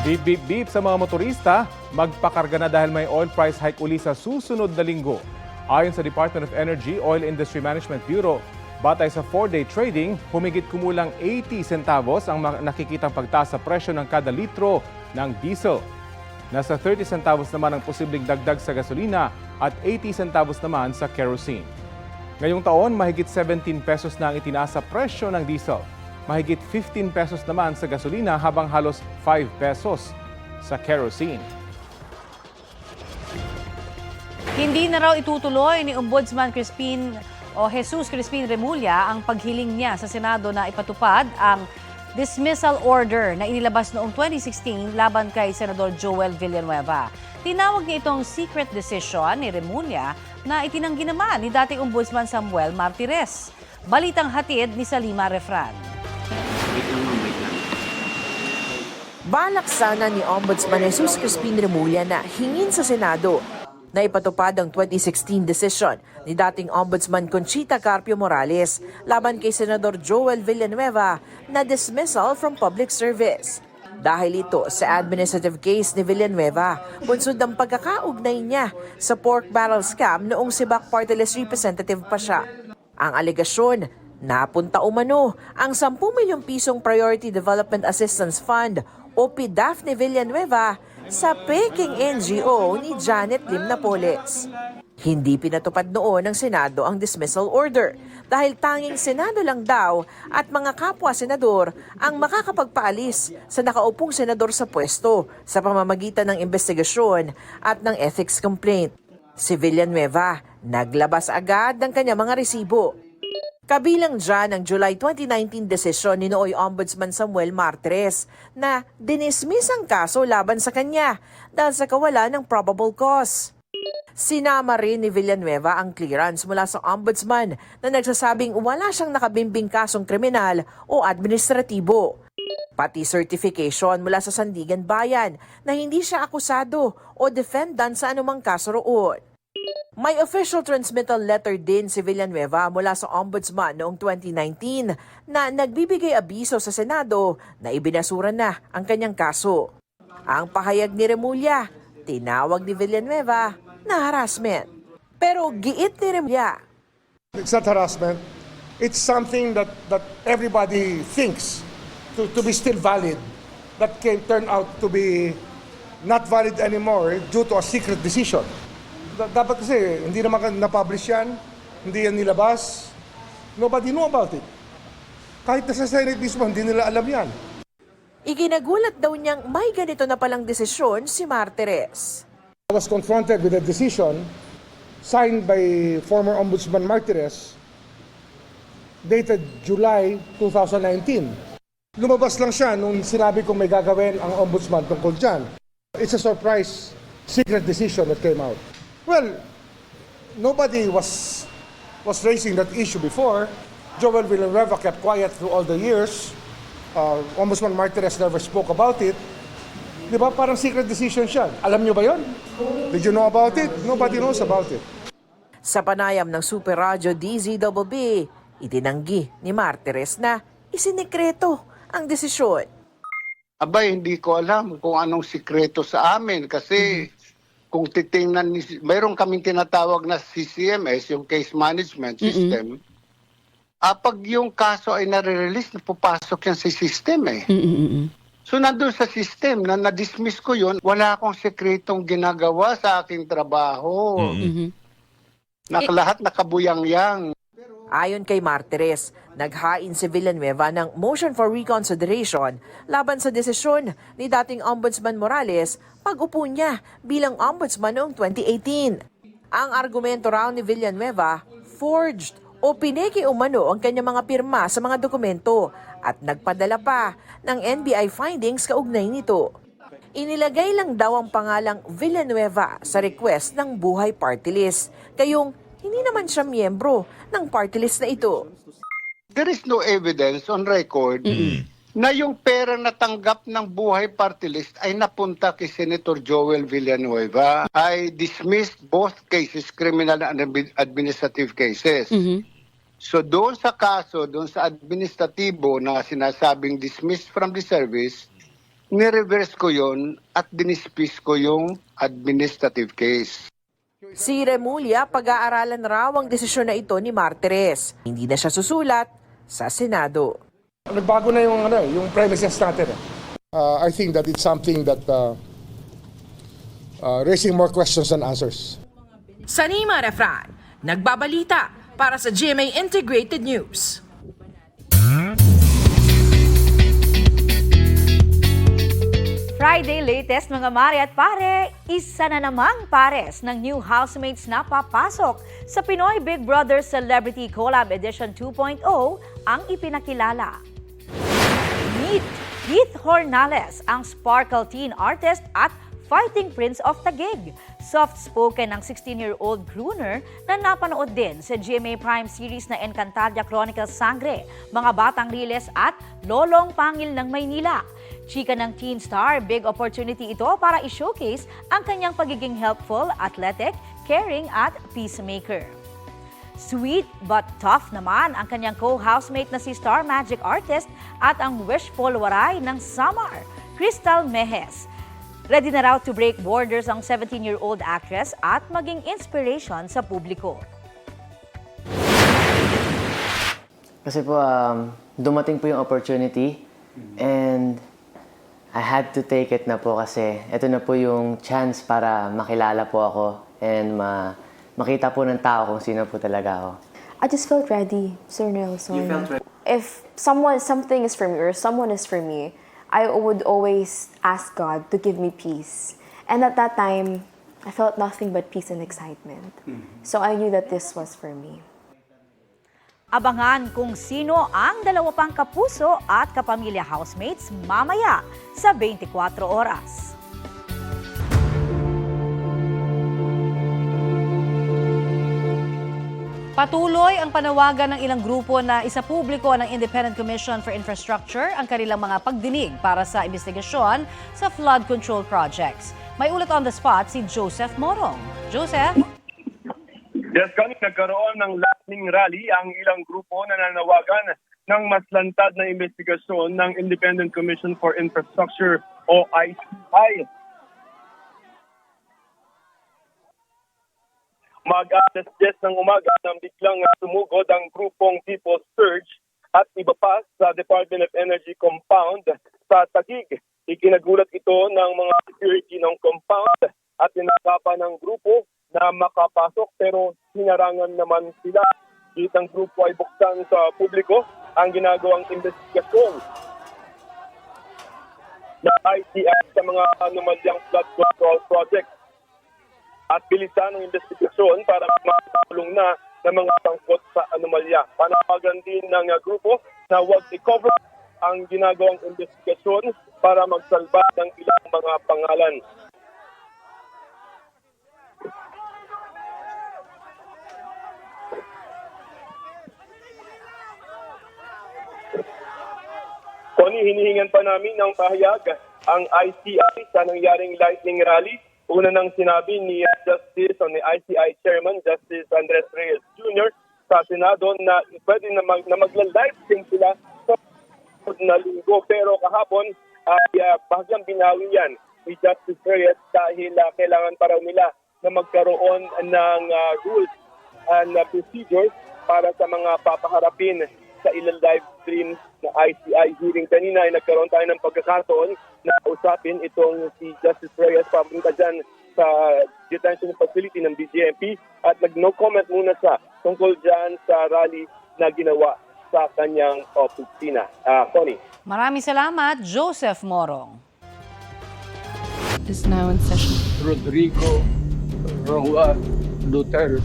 Beep beep beep sa mga motorista, magpakarga na dahil may oil price hike uli sa susunod na linggo. Ayon sa Department of Energy Oil Industry Management Bureau, batay sa 4-day trading, humigit kumulang 80 centavos ang nakikitang pagtaas sa presyo ng kada litro ng diesel. Nasa 30 centavos naman ang posibleng dagdag sa gasolina at 80 centavos naman sa kerosene. Ngayong taon, mahigit 17 pesos na ang itinaas sa presyo ng diesel. Mahigit 15 pesos naman sa gasolina habang halos 5 pesos sa kerosene. Hindi na raw itutuloy ni Ombudsman Crispin o Jesus Crispin Remulla ang paghiling niya sa Senado na ipatupad ang dismissal order na inilabas noong 2016 laban kay Senador Joel Villanueva. Tinawag niya itong secret decision ni Remulla na itinanggi naman ni dating Ombudsman Samuel Martires. Balitang hatid ni Salima Refran. Balak sana ni Ombudsman Jesus Crispin Remulla na hingin sa Senado na ipatupad ang 2016 decision ni dating Ombudsman Conchita Carpio Morales laban kay Senador Joel Villanueva na dismissal from public service. Dahil ito sa administrative case ni Villanueva, bunsod ng pagkakaugnay niya sa pork barrel scam noong si Bac Party representative pa siya. Ang alegasyon, napunta umano ang 10 milyong pisong Priority Development Assistance Fund o PDAF ni Villanueva sa Peking NGO ni Janet Lim Napoles. Hindi pinatupad noon ng Senado ang dismissal order dahil tanging Senado lang daw at mga kapwa senador ang makakapagpaalis sa nakaupong senador sa pwesto sa pamamagitan ng investigasyon at ng ethics complaint. Si Villanueva naglabas agad ng kanyang mga resibo. Kabilang dyan ang July 2019 desisyon ni Nooy Ombudsman Samuel Martres na dinismiss ang kaso laban sa kanya dahil sa kawalan ng probable cause. Sinama rin ni Villanueva ang clearance mula sa ombudsman na nagsasabing wala siyang nakabimbing kasong kriminal o administratibo. Pati certification mula sa Sandigan Bayan na hindi siya akusado o defendant sa anumang kaso roon. May official transmittal letter din si Villanueva mula sa Ombudsman noong 2019 na nagbibigay abiso sa Senado na ibinasura na ang kanyang kaso. Ang pahayag ni Remulla, tinawag ni Villanueva na harassment. Pero giit ni Remulla, It's not harassment. It's something that, that everybody thinks to, to be still valid that can turn out to be not valid anymore due to a secret decision. Da- dapat kasi, hindi naman na-publish yan, hindi yan nilabas. Nobody know about it. Kahit na sa Senate mismo, hindi nila alam yan. ikinagulat daw niyang may ganito na palang desisyon si Martires. I was confronted with a decision signed by former Ombudsman Martires dated July 2019. Lumabas lang siya nung sinabi kong may gagawin ang Ombudsman tungkol dyan. It's a surprise secret decision that came out. Well, nobody was was raising that issue before. Joel Villanueva kept quiet through all the years. Uh, Ombudsman Martires never spoke about it. Di ba? Parang secret decision siya. Alam niyo ba yon? Did you know about it? Nobody knows about it. Sa panayam ng Super Radio DZBB, itinanggi ni Martires na isinikreto ang desisyon. Abay, hindi ko alam kung anong sikreto sa amin kasi kung titingnan, ni- mayroon kaming tinatawag na CCMS, yung Case Management System. Ah, pag yung kaso ay nare-release, napupasok yan sa system eh. So nandun sa system na na-dismiss ko yun, wala akong sekretong ginagawa sa aking trabaho. Nakalahat nakabuyang-yang. Ayon kay Martires, naghain si Villanueva ng motion for reconsideration laban sa desisyon ni dating Ombudsman Morales pag-upo niya bilang ombudsman noong 2018. Ang argumento raw ni Villanueva, forged o pineki umano ang kanyang mga pirma sa mga dokumento at nagpadala pa ng NBI findings kaugnay nito. Inilagay lang daw ang pangalang Villanueva sa request ng Buhay Party List, kayong hindi naman siya miyembro ng party list na ito. there is no evidence on record na yung pera na tanggap ng buhay party list ay napunta kay Senator Joel Villanueva. I dismissed both cases, criminal and admi- administrative cases. So doon sa kaso, doon sa administratibo na sinasabing dismissed from the service, nireverse ko yon at dinispis ko yung administrative case. Si Remulla, pag-aaralan raw ang desisyon na ito ni Martires. Hindi na siya susulat sa Senado. Nagbago na yung, ano, yung premises natin. Uh, I think that it's something that uh, uh, raising more questions than answers. Sanima Refran, nagbabalita para sa GMA Integrated News. Friday latest mga mare at pare, isa na namang pares ng new housemates na papasok sa Pinoy Big Brother Celebrity Collab Edition 2.0 ang ipinakilala. Meet Keith Hornales, ang sparkle teen artist at fighting prince of Taguig. Soft-spoken ng 16-year-old crooner na napanood din sa GMA Prime series na Encantadia Chronicles Sangre, Mga Batang Riles at Lolong Pangil ng Maynila. Chika ng teen star, big opportunity ito para i-showcase ang kanyang pagiging helpful, athletic, caring at peacemaker. Sweet but tough naman ang kanyang co-housemate na si Star Magic Artist at ang wishful waray ng Samar, Crystal Mejes. Ready na raw to break borders ang 17-year-old actress at maging inspiration sa publiko. Kasi po, um, dumating po yung opportunity and I had to take it na po kasi ito na po yung chance para makilala po ako and ma makita po ng tao kung sino po talaga ako. I just felt ready, Sir Nelson. You felt ready? If someone, something is for me or someone is for me, I would always ask God to give me peace. And at that time, I felt nothing but peace and excitement. So I knew that this was for me. Abangan kung sino ang dalawa pang kapuso at kapamilya housemates mamaya sa 24 oras. Patuloy ang panawagan ng ilang grupo na isa publiko ng Independent Commission for Infrastructure ang kanilang mga pagdinig para sa investigasyon sa flood control projects. May ulat on the spot si Joseph Morong. Joseph? Yes, Connie, nagkaroon ng lightning rally ang ilang grupo na nanawagan ng mas lantad na investigasyon ng Independent Commission for Infrastructure o ICI. Mag-alas 10 ng umaga nang biglang sumugod ang grupong People's Surge at iba pa sa Department of Energy compound sa Taguig. Ikinagulat ito ng mga security ng compound at tinakapan ng grupo na makapasok pero hinarangan naman sila. Itang grupo ay buksan sa publiko ang ginagawang investigasyon na ICI sa mga anomalyang flood control project at bilisan ang investigasyon para makatulong na ng mga sangkot sa anomalya. Panawagan din ng uh, grupo na huwag i-cover ang ginagawang investigasyon para magsalba ng ilang mga pangalan. Connie, hinihingan pa namin ng pahayag ang ICI sa nangyaring lightning rally. Una nang sinabi ni uh, Justice o ni ICI Chairman Justice Andres Reyes Jr. sa Senado na pwede na, mag, na magla-live stream sila sa na linggo. Pero kahapon ay uh, bahagyang binawi yan ni Justice Reyes dahil uh, kailangan pa raw nila na magkaroon ng uh, rules and uh, procedures para sa mga papaharapin sa ilang live stream na ICI hearing. Kanina ay nagkaroon tayo ng pagkakataon na usapin itong si Justice Reyes papunta dyan sa detention facility ng BJMP at nag-no comment muna siya tungkol dyan sa rally na ginawa sa kanyang opisina. Ah, Tony. Maraming salamat, Joseph Morong. is now in session. Rodrigo Roa Duterte.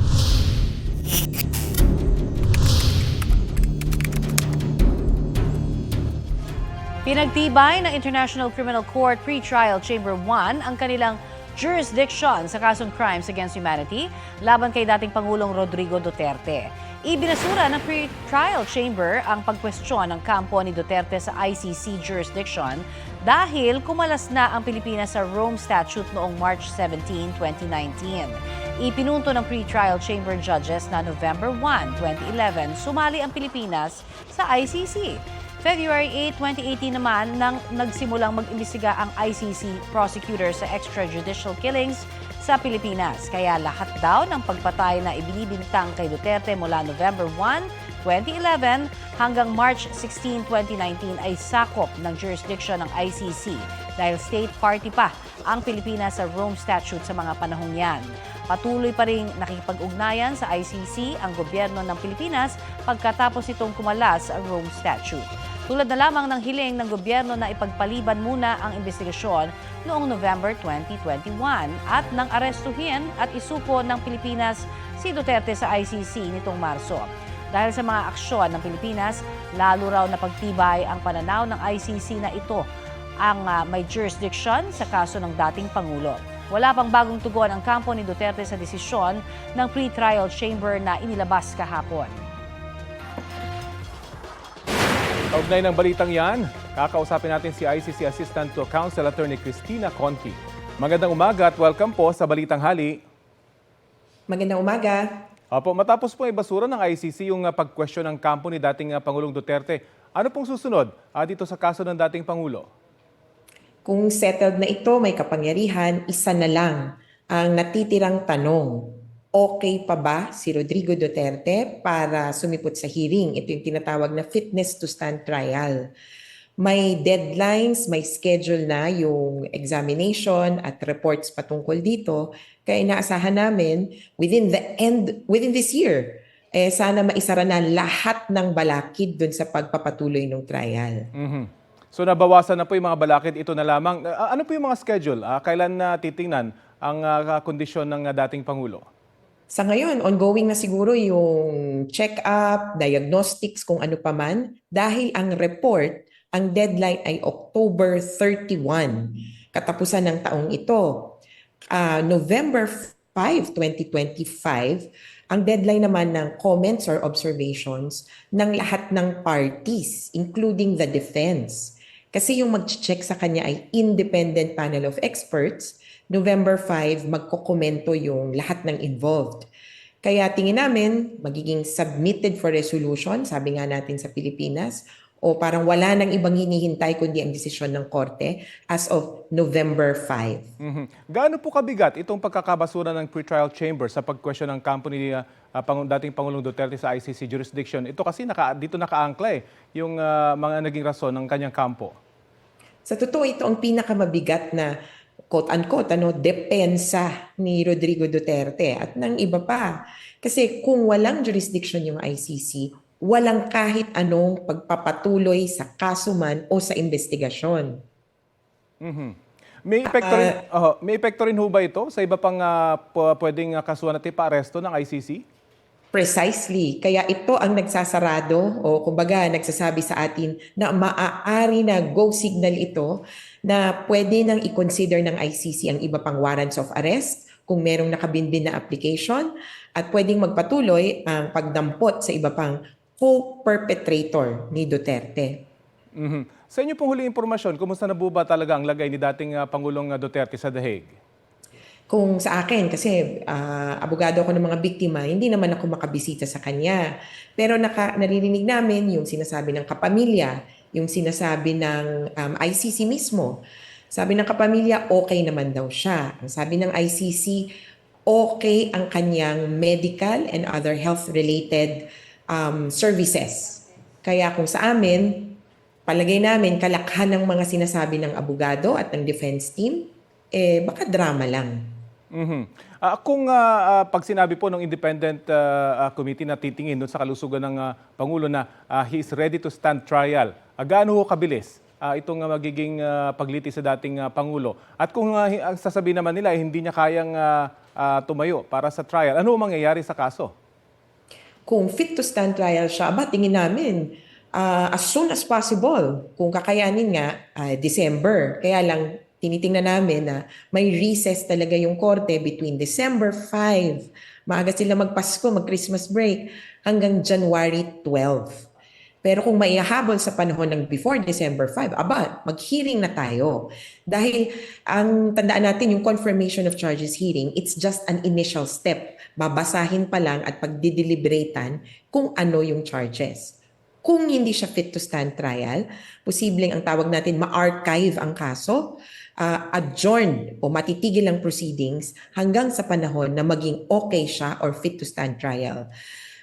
Pinagtibay ng International Criminal Court Pre-Trial Chamber 1 ang kanilang jurisdiction sa kasong crimes against humanity laban kay dating Pangulong Rodrigo Duterte. Ibinasura ng pre-trial chamber ang pagkwestiyon ng kampo ni Duterte sa ICC jurisdiction dahil kumalas na ang Pilipinas sa Rome Statute noong March 17, 2019. Ipinunto ng pre-trial chamber judges na November 1, 2011, sumali ang Pilipinas sa ICC. February 8, 2018 naman nang nagsimulang mag-imbestiga ang ICC prosecutor sa extrajudicial killings sa Pilipinas. Kaya lahat daw ng pagpatay na ibinibintang kay Duterte mula November 1, 2011 hanggang March 16, 2019 ay sakop ng jurisdiction ng ICC dahil state party pa ang Pilipinas sa Rome Statute sa mga panahong yan. Patuloy pa rin nakikipag-ugnayan sa ICC ang gobyerno ng Pilipinas pagkatapos itong kumalas sa Rome Statute. Tulad na lamang ng hiling ng gobyerno na ipagpaliban muna ang investigasyon noong November 2021 at nang arestuhin at isuko ng Pilipinas si Duterte sa ICC nitong Marso. Dahil sa mga aksyon ng Pilipinas, lalo raw na pagtibay ang pananaw ng ICC na ito ang ah, may jurisdiction sa kaso ng dating Pangulo. Wala pang bagong tugon ang kampo ni Duterte sa desisyon ng pre-trial chamber na inilabas kahapon. Kaugnay ng balitang yan, kakausapin natin si ICC Assistant to Counsel Attorney Christina Conti. Magandang umaga at welcome po sa Balitang Hali. Magandang umaga. Opo, matapos po ibasura ng ICC yung uh, pag-question ng kampo ni dating uh, Pangulong Duterte, ano pong susunod uh, dito sa kaso ng dating Pangulo? Kung settled na ito, may kapangyarihan, isa na lang ang natitirang tanong. Okay pa ba si Rodrigo Duterte para sumipot sa hearing? Ito yung tinatawag na fitness to stand trial. May deadlines, may schedule na yung examination at reports patungkol dito. Kaya inaasahan namin within the end, within this year, eh sana maisara na lahat ng balakid dun sa pagpapatuloy ng trial. Mhm. So nabawasan na po yung mga balakid, ito na lamang. Ano po yung mga schedule? Uh, kailan na titingnan ang uh, kondisyon ng uh, dating Pangulo? Sa ngayon, ongoing na siguro yung check-up, diagnostics, kung ano pa man. Dahil ang report, ang deadline ay October 31, katapusan ng taong ito. Ah, November 5, 2025, ang deadline naman ng comments or observations ng lahat ng parties, including the defense. Kasi yung mag-check sa kanya ay independent panel of experts. November 5, magkokomento yung lahat ng involved. Kaya tingin namin, magiging submitted for resolution, sabi nga natin sa Pilipinas, o parang wala nang ibang hinihintay kundi ang desisyon ng korte as of November 5. Mhm. Gaano po kabigat itong pagkakabasura ng pretrial chamber sa pag-question ng kampo ni uh, Pang- dating Pangulong Duterte sa ICC jurisdiction? Ito kasi naka, dito nakaangkla eh, yung uh, mga naging rason ng kanyang kampo. Sa totoo, ito ang pinakamabigat na quote-unquote, ano, depensa ni Rodrigo Duterte at ng iba pa. Kasi kung walang jurisdiction yung ICC, walang kahit anong pagpapatuloy sa kaso man o sa investigasyon. Mhm. May epekto rin, oh, may epekto rin ho ba ito sa iba pang uh, pwedeng uh, kasuhan at ipa-aresto ng ICC? Precisely. Kaya ito ang nagsasarado o kumbaga nagsasabi sa atin na maaari na go signal ito na pwede nang i-consider ng ICC ang iba pang warrants of arrest kung merong nakabinbin na application at pwedeng magpatuloy ang pagdampot sa iba pang co-perpetrator ni Duterte. Mhm. Sa inyo pong huling impormasyon, kumusta na ba talaga ang lagay ni dating uh, Pangulong uh, Duterte sa The Hague? Kung sa akin, kasi ah, abogado ako ng mga biktima, hindi naman ako makabisita sa kanya. Pero naka, naririnig namin yung sinasabi ng kapamilya, yung sinasabi ng um, ICC mismo. Sabi ng kapamilya, okay naman daw siya. Ang sabi ng ICC, okay ang kanyang medical and other health-related um, services. Kaya kung sa amin, palagay namin kalakhan ng mga sinasabi ng abogado at ng defense team, eh baka drama lang. Mhm. Ah, kung ah, ah, pag sinabi po ng independent ah, ah, committee na titingin doon sa kalusugan ng ah, Pangulo na ah, he is ready to stand trial, ah, gaano ho kabilis ah, itong ah, magiging ah, pagliti sa dating ah, Pangulo? At kung hi- ang sasabihin naman nila, eh, hindi niya kayang ah, ah, tumayo para sa trial, ano ang mangyayari sa kaso? kung fit to stand trial siya, aba, tingin namin, ah, as soon as possible, kung kakayanin nga, ah, December. Kaya lang, tinitingnan namin na may recess talaga yung korte between December 5, maaga sila magpasko, mag-Christmas break, hanggang January 12. Pero kung maihahabol sa panahon ng before December 5, aba, mag-hearing na tayo. Dahil ang tandaan natin, yung confirmation of charges hearing, it's just an initial step. Babasahin pa lang at pagdideliberatan kung ano yung charges. Kung hindi siya fit to stand trial, posibleng ang tawag natin ma-archive ang kaso, uh, adjourned o matitigil ang proceedings hanggang sa panahon na maging okay siya or fit to stand trial.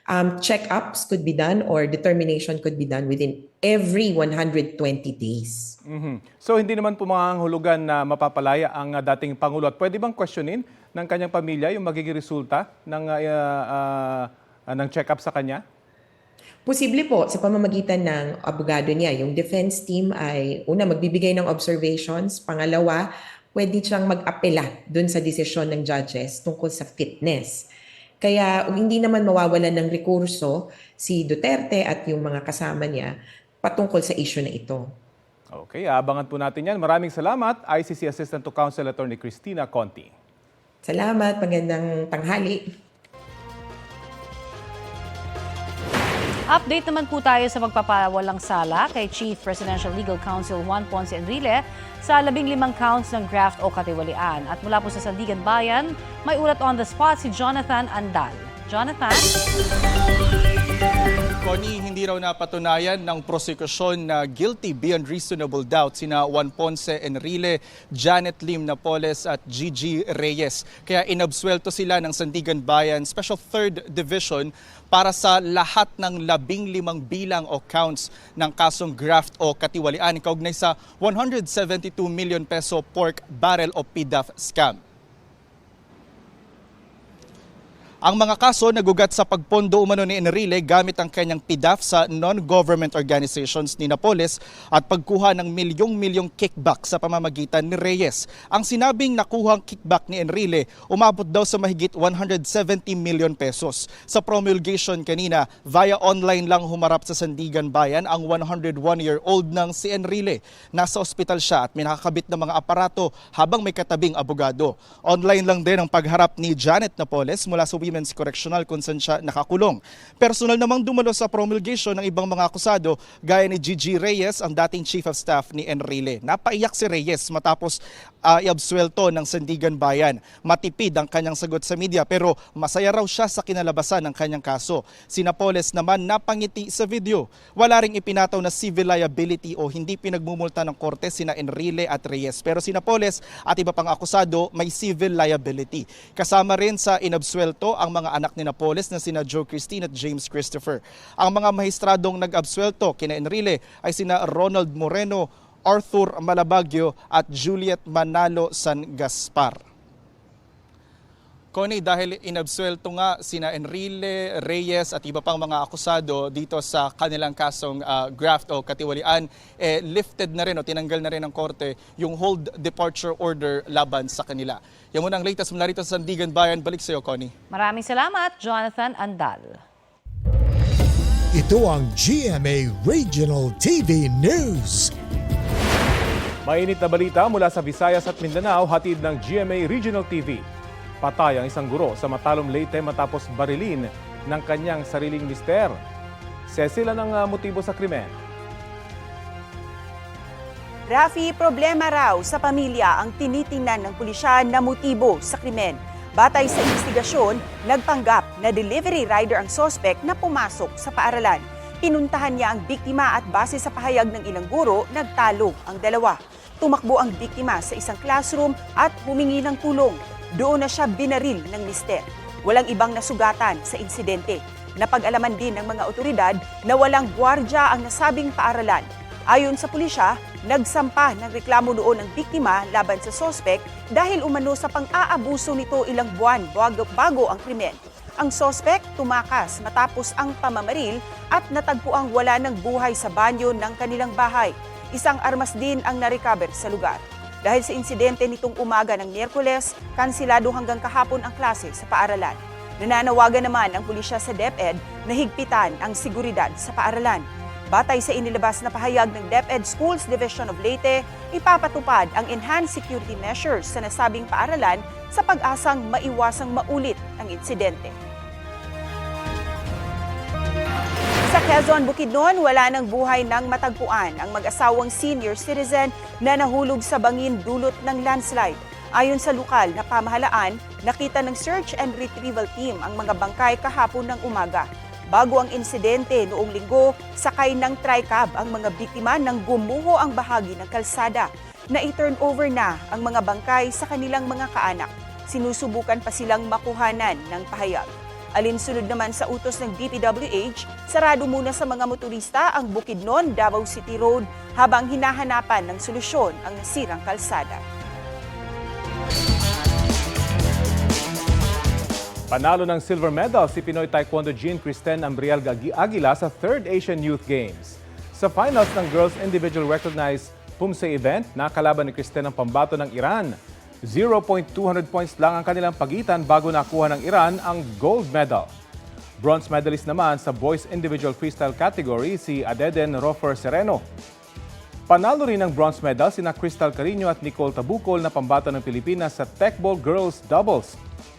Um, check-ups could be done or determination could be done within every 120 days. Mhm. So hindi naman po mga hulugan na mapapalaya ang uh, dating Pangulo. At pwede bang questionin ng kanyang pamilya yung magiging resulta ng, uh, uh, uh, ng check-up sa kanya? Posible po sa pamamagitan ng abogado niya. Yung defense team ay una magbibigay ng observations, pangalawa pwede siyang mag-apela dun sa desisyon ng judges tungkol sa fitness. Kaya hindi naman mawawalan ng rekurso si Duterte at yung mga kasama niya patungkol sa issue na ito. Okay, abangan po natin yan. Maraming salamat, ICC Assistant to Counsel Attorney Cristina Conti. Salamat, magandang tanghali. Update naman po tayo sa pagpapawalang sala kay Chief Presidential Legal Counsel Juan Ponce Enrile sa labing limang counts ng graft o katiwalian. At mula po sa Sandigan Bayan, may ulat on the spot si Jonathan Andal. Jonathan? Connie, hindi raw napatunayan ng prosekusyon na guilty beyond reasonable doubt sina Juan Ponce Enrile, Janet Lim Napoles at Gigi Reyes. Kaya inabsuelto sila ng Sandigan Bayan Special 3rd Division para sa lahat ng labing limang bilang o counts ng kasong graft o katiwalian kaugnay sa 172 million peso pork barrel o PDAF scam. Ang mga kaso nagugat sa pagpondo umano ni Enrile gamit ang kanyang PDAF sa non-government organizations ni Napoles at pagkuha ng milyong-milyong kickback sa pamamagitan ni Reyes. Ang sinabing nakuhang kickback ni Enrile umabot daw sa mahigit 170 million pesos. Sa promulgation kanina, via online lang humarap sa Sandigan Bayan ang 101-year-old ng si Enrile. Nasa ospital siya at may nakakabit ng mga aparato habang may katabing abogado. Online lang din ang pagharap ni Janet Napoles mula sa Women's Correctional siya nakakulong. Personal namang dumalo sa promulgation ng ibang mga akusado gaya ni Gigi Reyes, ang dating Chief of Staff ni Enrile. Napaiyak si Reyes matapos uh, iabsuelto ng Sandigan Bayan. Matipid ang kanyang sagot sa media pero masaya raw siya sa kinalabasan ng kanyang kaso. Si Napoles naman napangiti sa video. Wala ring ipinataw na civil liability o hindi pinagmumulta ng korte sina Enrile at Reyes. Pero si Napoles at iba pang akusado may civil liability. Kasama rin sa inabsuelto ang mga anak ni Napoles na sina Joe Christine at James Christopher. Ang mga mahistradong nag-absuelto kina Enrile ay sina Ronald Moreno, Arthur Malabagyo at Juliet Manalo San Gaspar. Connie, dahil inabsuelto nga sina Enrile, Reyes at iba pang mga akusado dito sa kanilang kasong uh, graft o katiwalian, eh, lifted na rin o tinanggal na rin ng korte yung hold departure order laban sa kanila. Yan muna ang latest mula rito sa Sandigan Bayan. Balik sa iyo, Connie. Maraming salamat, Jonathan Andal. Ito ang GMA Regional TV News. Mainit na balita mula sa Visayas at Mindanao, hatid ng GMA Regional TV. Patay ang isang guro sa Matalom Leyte matapos barilin ng kanyang sariling mister. Cecil, ang uh, motibo sa krimen? Rafi, problema raw sa pamilya ang tinitingnan ng pulisya na motibo sa krimen. Batay sa investigasyon, nagpanggap na delivery rider ang sospek na pumasok sa paaralan. Pinuntahan niya ang biktima at base sa pahayag ng ilang guro, nagtalo ang dalawa. Tumakbo ang biktima sa isang classroom at humingi ng tulong. Doon na siya binaril ng mister. Walang ibang nasugatan sa insidente. Napag-alaman din ng mga otoridad na walang gwardya ang nasabing paaralan. Ayon sa pulisya, nagsampa ng reklamo noon ng biktima laban sa sospek dahil umano sa pang-aabuso nito ilang buwan bago, bago ang krimen. Ang sospek tumakas matapos ang pamamaril at natagpuang wala ng buhay sa banyo ng kanilang bahay. Isang armas din ang narecover sa lugar. Dahil sa insidente nitong umaga ng Miyerkules, kansilado hanggang kahapon ang klase sa paaralan. Nananawagan naman ang pulisya sa DepEd na higpitan ang seguridad sa paaralan. Batay sa inilabas na pahayag ng DepEd Schools Division of Leyte, ipapatupad ang enhanced security measures sa nasabing paaralan sa pag-asang maiwasang maulit ang insidente. Quezon, Bukidnon, wala ng buhay ng matagpuan ang mag-asawang senior citizen na nahulog sa bangin dulot ng landslide. Ayon sa lokal na pamahalaan, nakita ng search and retrieval team ang mga bangkay kahapon ng umaga. Bago ang insidente noong linggo, sakay ng tricab ang mga biktima nang gumuho ang bahagi ng kalsada. Na-turn over na ang mga bangkay sa kanilang mga kaanak. Sinusubukan pa silang makuhanan ng pahayag. Alinsunod naman sa utos ng DPWH, sarado muna sa mga motorista ang Bukidnon, Davao City Road habang hinahanapan ng solusyon ang nasirang kalsada. Panalo ng silver medal si Pinoy Taekwondo Jean Kristen Ambriel Aguila sa 3rd Asian Youth Games. Sa finals ng Girls Individual Recognized Pumse event, nakalaban ni Kristen ang pambato ng Iran. 0.200 points lang ang kanilang pagitan bago nakuha ng Iran ang gold medal. Bronze medalist naman sa boys individual freestyle category si Adeden Rofer Sereno. Panalo rin ng bronze medal sina Crystal Carino at Nicole Tabukol na pambato ng Pilipinas sa Techball Girls Doubles.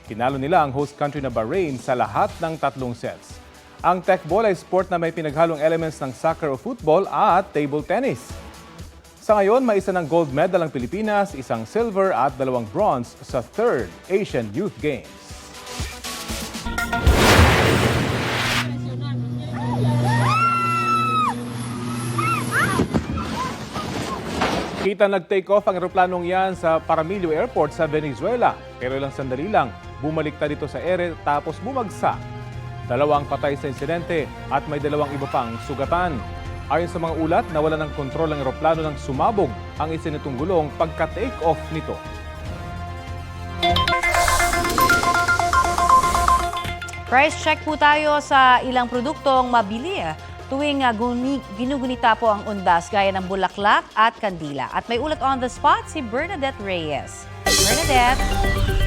Kinalo nila ang host country na Bahrain sa lahat ng tatlong sets. Ang Techball ay sport na may pinaghalong elements ng soccer o football at table tennis. Sa ngayon, may isa ng gold medal ang Pilipinas, isang silver at dalawang bronze sa 3rd Asian Youth Games. Kita nag-take off ang eroplanong yan sa Paramilio Airport sa Venezuela. Pero ilang sandali lang, bumalik na dito sa ere tapos bumagsak. Dalawang patay sa insidente at may dalawang iba pang sugatan. Ayon sa mga ulat, nawala ng kontrol ang eroplano nang sumabog ang isa nitong gulong pagka-take off nito. Price check po tayo sa ilang produktong mabili tuwing uh, guni- ginugunita po ang undas gaya ng bulaklak at kandila. At may ulat on the spot si Bernadette Reyes. Bernadette!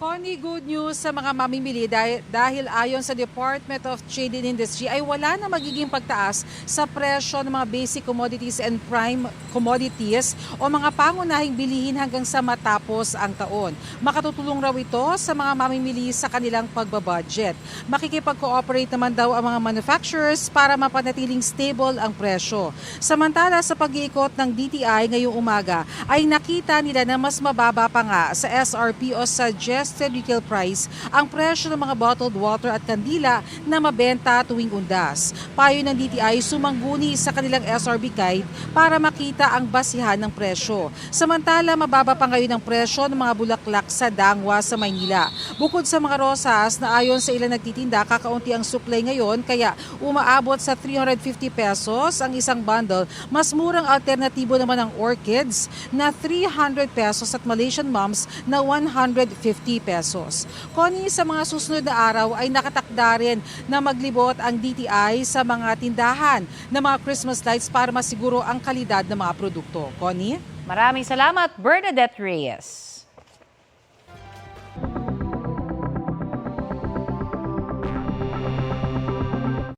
Connie, good news sa mga mamimili dahil, ayon sa Department of Trade and Industry ay wala na magiging pagtaas sa presyo ng mga basic commodities and prime commodities o mga pangunahing bilihin hanggang sa matapos ang taon. Makatutulong raw ito sa mga mamimili sa kanilang pagbabudget. Makikipag-cooperate naman daw ang mga manufacturers para mapanatiling stable ang presyo. Samantala sa pag-iikot ng DTI ngayong umaga ay nakita nila na mas mababa pa nga sa SRP o suggested retail price ang presyo ng mga bottled water at kandila na mabenta tuwing undas. Payo ng DTI sumangguni sa kanilang SRB guide para makita ang basihan ng presyo. Samantala, mababa pa ngayon ang presyo ng mga bulaklak sa Dangwa sa Maynila. Bukod sa mga rosas na ayon sa ilang nagtitinda, kakaunti ang supply ngayon kaya umaabot sa 350 pesos ang isang bundle. Mas murang alternatibo naman ang orchids na 300 pesos at Malaysian mums na 150 pesos. Koni sa mga susunod na araw ay nakatakda rin na maglibot ang DTI sa mga tindahan ng mga Christmas lights para masiguro ang kalidad ng mga produkto. Connie? Maraming salamat, Bernadette Reyes.